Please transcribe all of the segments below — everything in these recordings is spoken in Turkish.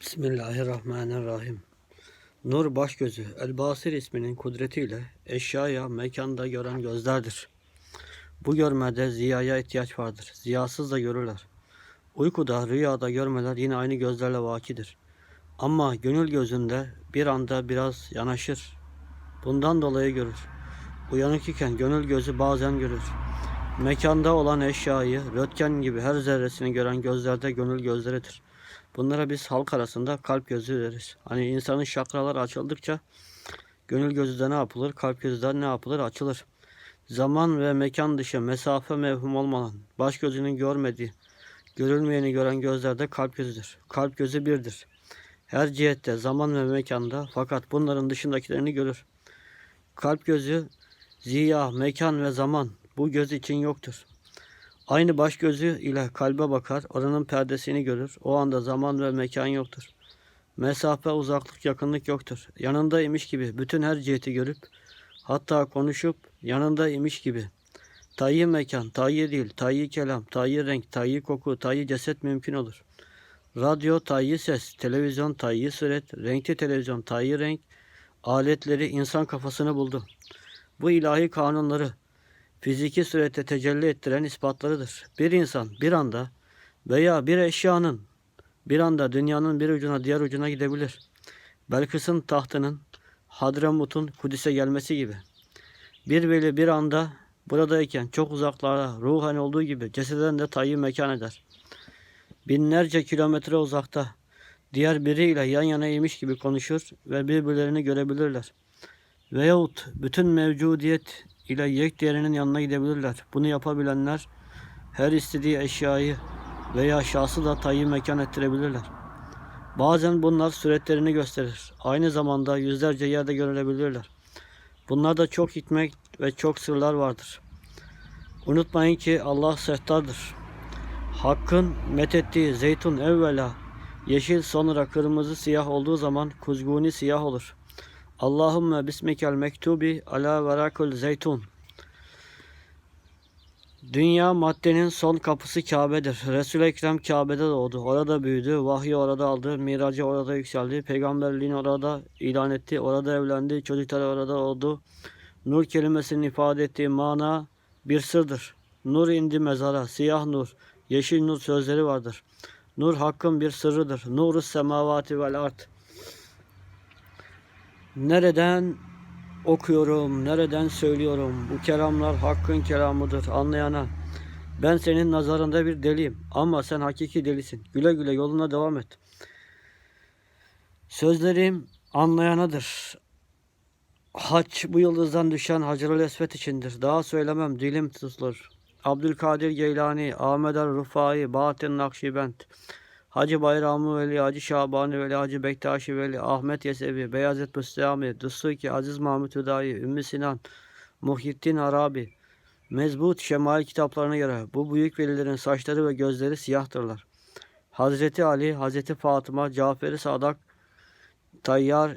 Bismillahirrahmanirrahim. Nur Başgözü El-Basir isminin kudretiyle eşyaya mekanda gören gözlerdir. Bu görmede ziyaya ihtiyaç vardır. Ziyasız da görürler. Uykuda, rüyada görmeler yine aynı gözlerle vakidir. Ama gönül gözünde bir anda biraz yanaşır. Bundan dolayı görür. Uyanık iken gönül gözü bazen görür. Mekanda olan eşyayı röntgen gibi her zerresini gören gözlerde gönül gözleridir. Bunlara biz halk arasında kalp gözü deriz. Hani insanın şakraları açıldıkça gönül gözü de ne yapılır? Kalp gözü de ne yapılır? Açılır. Zaman ve mekan dışı mesafe mevhum olmadan baş gözünün görmediği, görülmeyeni gören gözlerde kalp gözüdür. Kalp gözü birdir. Her cihette, zaman ve mekanda fakat bunların dışındakilerini görür. Kalp gözü ziya, mekan ve zaman bu göz için yoktur. Aynı baş gözü ile kalbe bakar, oranın perdesini görür. O anda zaman ve mekan yoktur. Mesafe, uzaklık, yakınlık yoktur. Yanında imiş gibi bütün her ciheti görüp, hatta konuşup yanında imiş gibi. Tayyi mekan, tayyi dil, tayyi kelam, tayyi renk, tayyi koku, tayyi ceset mümkün olur. Radyo, tayyi ses, televizyon, tayyi suret, renkli televizyon, tayyi renk, aletleri insan kafasını buldu. Bu ilahi kanunları fiziki surette tecelli ettiren ispatlarıdır. Bir insan bir anda veya bir eşyanın bir anda dünyanın bir ucuna diğer ucuna gidebilir. Belkıs'ın tahtının Hadramut'un Kudüs'e gelmesi gibi. Bir veli bir anda buradayken çok uzaklarda ruhen olduğu gibi ceseden de tayyi mekan eder. Binlerce kilometre uzakta diğer biriyle yan yana imiş gibi konuşur ve birbirlerini görebilirler. Veyahut bütün mevcudiyet ile yek diğerinin yanına gidebilirler. Bunu yapabilenler her istediği eşyayı veya şahsı da tayyi mekan ettirebilirler. Bazen bunlar suretlerini gösterir. Aynı zamanda yüzlerce yerde görülebilirler. Bunlarda çok hikmet ve çok sırlar vardır. Unutmayın ki Allah sehtardır. Hakkın methettiği zeytun evvela yeşil sonra kırmızı siyah olduğu zaman kuzguni siyah olur. Allahümme bismikel mektubi ala verakul zeytun. Dünya maddenin son kapısı Kabe'dir. Resul-i Ekrem Kabe'de doğdu. Orada büyüdü. Vahyi orada aldı. Miracı orada yükseldi. Peygamberliğini orada ilan etti. Orada evlendi. Çocukları orada oldu. Nur kelimesinin ifade ettiği mana bir sırdır. Nur indi mezara. Siyah nur. Yeşil nur sözleri vardır. Nur hakkın bir sırrıdır. Nurus semavati vel art. Nereden okuyorum, nereden söylüyorum. Bu kelamlar hakkın kelamıdır anlayana. Ben senin nazarında bir deliyim ama sen hakiki delisin. Güle güle yoluna devam et. Sözlerim anlayanadır. Haç bu yıldızdan düşen Hacer-ül Esvet içindir. Daha söylemem dilim tutulur. Abdülkadir Geylani, Ahmet el-Rufai, Bahattin Nakşibend, Hacı Bayramı Veli, Hacı Şabani Veli, Hacı Bektaşi Veli, Ahmet Yesevi, Beyazıt Müstehami, Dussuki, Aziz Mahmut Hüdayi, Ümmü Sinan, Muhyiddin Arabi, Mezbut Şemail kitaplarına göre bu büyük velilerin saçları ve gözleri siyahtırlar. Hazreti Ali, Hazreti Fatıma, Caferi Sadak, Tayyar,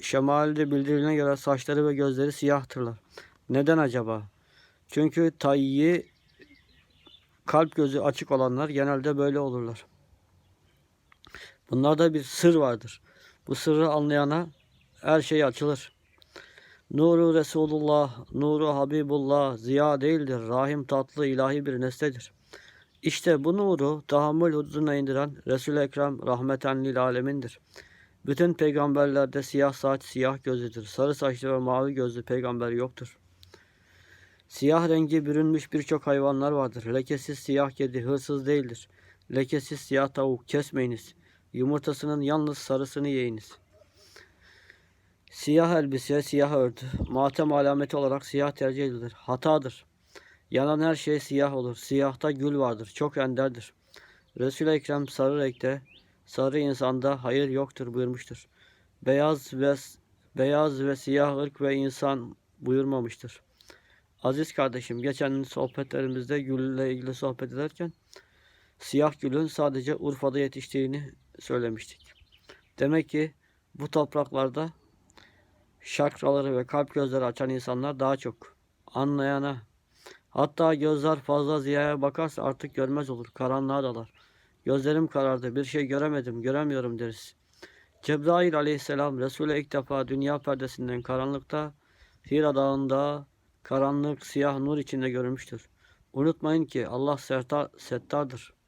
Şemal'de bildirilene göre saçları ve gözleri siyahtırlar. Neden acaba? Çünkü tayyi kalp gözü açık olanlar genelde böyle olurlar. Bunlarda bir sır vardır. Bu sırrı anlayana her şey açılır. Nuru Resulullah, nuru Habibullah ziya değildir. Rahim tatlı ilahi bir nesnedir. İşte bu nuru tahammül hududuna indiren Resul-i Ekrem rahmeten lil alemindir. Bütün peygamberlerde siyah saç, siyah gözlüdür. Sarı saçlı ve mavi gözlü peygamber yoktur. Siyah rengi bürünmüş birçok hayvanlar vardır. Lekesiz siyah kedi hırsız değildir. Lekesiz siyah tavuk kesmeyiniz. Yumurtasının yalnız sarısını yiyiniz. Siyah elbise, siyah örtü, matem alameti olarak siyah tercih edilir. Hatadır. Yanan her şey siyah olur. Siyahta gül vardır. Çok enderdir. Resul-i Ekrem sarı renkte, sarı insanda hayır yoktur buyurmuştur. Beyaz ve beyaz ve siyah ırk ve insan buyurmamıştır. Aziz kardeşim, geçen sohbetlerimizde gülle ilgili sohbet ederken siyah gülün sadece Urfa'da yetiştiğini söylemiştik. Demek ki bu topraklarda şakraları ve kalp gözleri açan insanlar daha çok. Anlayana. Hatta gözler fazla ziyaya bakarsa artık görmez olur. Karanlığa dalar. Gözlerim karardı. Bir şey göremedim, göremiyorum deriz. Cebrail aleyhisselam Resul'e ilk defa dünya perdesinden karanlıkta Hira dağında karanlık siyah nur içinde görmüştür. Unutmayın ki Allah settardır.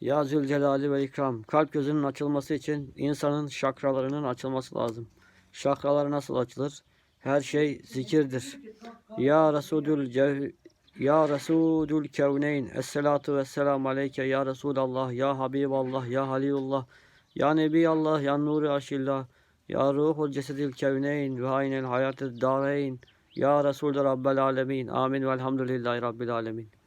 Ya Zülcelali ve İkram. Kalp gözünün açılması için insanın şakralarının açılması lazım. Şakralar nasıl açılır? Her şey zikirdir. Ya Resulül cev ya Resulül kevneyn. Esselatu vesselamu aleyke ya Resulallah, ya Habiballah, ya Halilullah, ya Nebiyallah, ya Nuri Aşillah, ya Ruhul Cesedil kevneyn ve aynel hayatid dareyn. Ya Resulü Rabbel alemin. Amin velhamdülillahi Rabbil alemin.